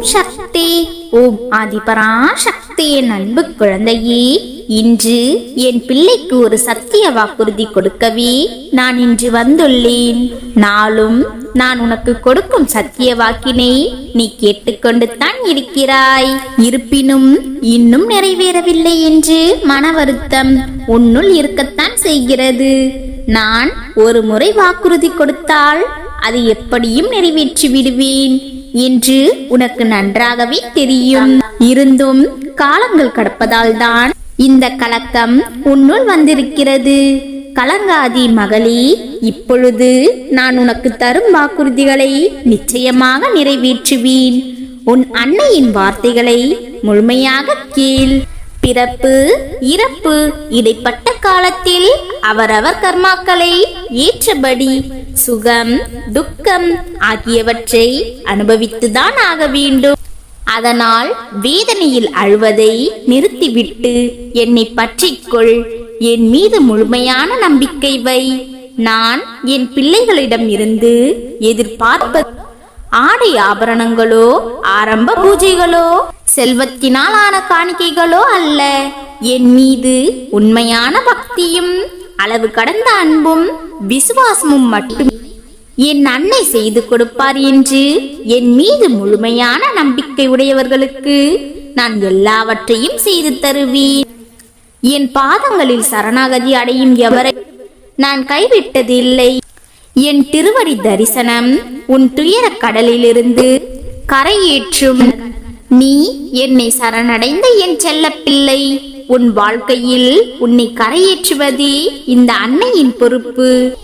ஓம் சக்தி. ஓம் ஆதிபராசக்தி சக்தியின் அன்பு குழந்தையே. இன்று என் பிள்ளைக்கு ஒரு சத்திய வாக்குறுதி கொடுக்கவே நான் இன்று வந்துள்ளேன். நாளும் நான் உனக்கு கொடுக்கும் சத்திய வாக்கினை நீ கேட்டுக்கொண்டு தான் இருக்கிறாய். இருப்பினும் இன்னும் நிறைவேறவில்லை என்று மன வருத்தம் உன்னுள் இருக்கத்தான் செய்கிறது. நான் ஒரு முறை வாக்குறுதி கொடுத்தால் அது எப்படியும் நிறைவேற்றி விடுவேன் என்று உனக்கு நன்றாகவே தெரியும். இருந்தும் காலங்கள் கடப்பதால் தான் இந்த கலக்கம் உன்னுள் வந்திருக்கிறது. கலங்காதி மகளே இப்பொழுது நான் உனக்கு தரும் வாக்குறுதிகளை நிச்சயமாக நிறைவேற்றுவேன். உன் அன்னையின் வார்த்தைகளை முழுமையாக கேள். பிறப்பு இறப்பு இடைப்பட்ட காலத்தில் அவரவர் கர்மாக்களை ஏற்றபடி சுகம் துக்கம் ஆகியவற்றை அனுபவித்துதான் ஆக வேண்டும். அதனால் வேதனையில் அழுவதை நிறுத்திவிட்டு என்னை பற்றிக்கொள். என் மீது முழுமையான நம்பிக்கை வை. நான் என் பிள்ளைகளிடம் இருந்து எதிர்பார்ப்பது ஆடை ஆபரணங்களோ ஆரம்ப பூஜைகளோ செல்வத்தினால் ஆன காணிக்கைகளோ அல்ல. என் மீது உண்மையான பக்தியும் அளவு கடந்த அன்பும் விசுவாசமும் மட்டும் என் அன்னை செய்து கொடுப்பார் என்று என் மீது முழுமையான நம்பிக்கை உடையவர்களுக்கு நான் எல்லாவற்றையும் செய்து தருவேன். என் பாதங்களில் சரணாகதி அடையும் எவரை நான் கைவிட்டதில்லை. என் திருவடி தரிசனம் உன் துயரக் கடலிலிருந்து கரையேற்றும். நீ என்னை சரணடைந்த என் செல்லப்பிள்ளை உன் வாழ்க்கையில் உன்னை கரையேற்றுவதே இந்த அன்னையின் பொறுப்பு.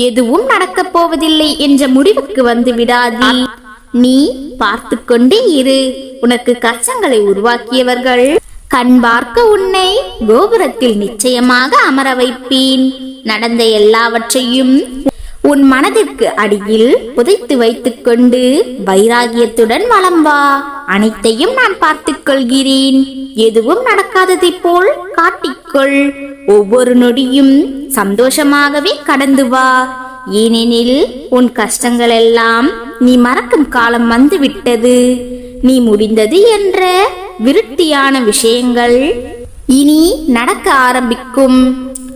எதுவும் நடக்கப் போவதில்லை என்ற முடிவுக்கு வந்து விடாதீ. நீ பார்த்து கொண்டே இரு. உனக்கு கஷ்டங்களை உருவாக்கியவர்கள் கண் பார்க்க உன்னை கோபுரத்தில் நிச்சயமாக அமர வைப்பேன். நடந்த எல்லாவற்றையும் உன் மனதிற்கு அடியில் புதைத்து வைத்துக் கொண்டு வைராகியத்துடன் வலம் வா. அனைத்தையும் நான் பார்த்துக் கொள்கிறேன். எதுவும் நடக்காததை போல் காட்டிக்கொள் ஒவ்வொரு நொடியும் சந்தோஷமாகவே கடந்து வா. ஏனெனில் உன் கஷ்டங்கள் எல்லாம் நீ மறக்கும் காலம் வந்துவிட்டது. நீ முடிந்தது என்ற விருத்தியான விஷயங்கள் இனி நடக்க ஆரம்பிக்கும்.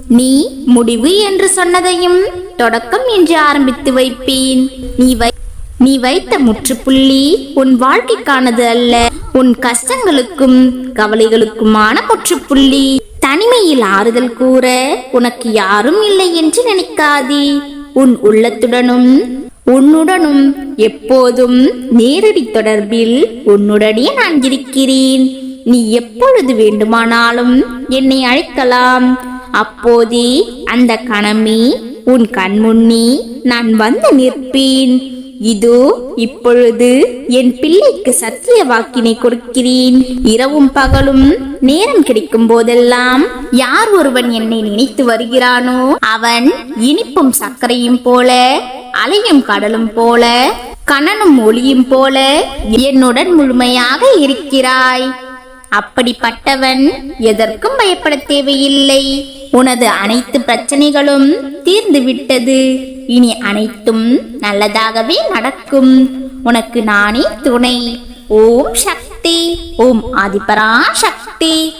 நீ முடிவு என்று சொன்னதையும் தொடக்கம் என்று ஆரம்பித்து வைப்பேன். நீ வை நீ வைத்த முற்றுப்புள்ளி உன் வாழ்க்கைக்கானது அல்ல. உன் கஷ்டங்களுக்கும் கவலைகளுக்குமான முற்றுப்புள்ளி. தனிமையில் ஆறுதல் கூற உனக்கு யாரும் இல்லை என்று நினைக்காதே. உன் உள்ளத்துடனும் உன்னுடனும் எப்போதும் நேரடி தொடர்பில் உன்னுடனே நான் இருக்கிறேன். நீ எப்பொழுது வேண்டுமானாலும் என்னை அழைக்கலாம். அப்போதே அந்த கணமே உன் கண்முன்னே நான் வந்து நிற்பேன். இதோ இப்பொழுது என் பிள்ளைக்கு சத்திய வாக்கினை கொடுக்கிறேன். இரவும் பகலும் நேரம் கிடைக்கும் போதெல்லாம் யார் ஒருவன் என்னை நினைத்து வருகிறானோ அவன் இனிப்பும் சர்க்கரையும் போல அலையும் கடலும் போல கணனும் ஒளியும் போல என்னுடன் முழுமையாக இருக்கிறாய். அப்படிப்பட்டவன் எதற்கும் பயப்பட தேவையில்லை. உனது அனைத்து பிரச்சனைகளும் தீர்ந்து விட்டது இனி அனைத்தும் நல்லதாகவே நடக்கும். உனக்கு நானே துணை. ஓம் சக்தி. ஓம் ஆதிபரா சக்தி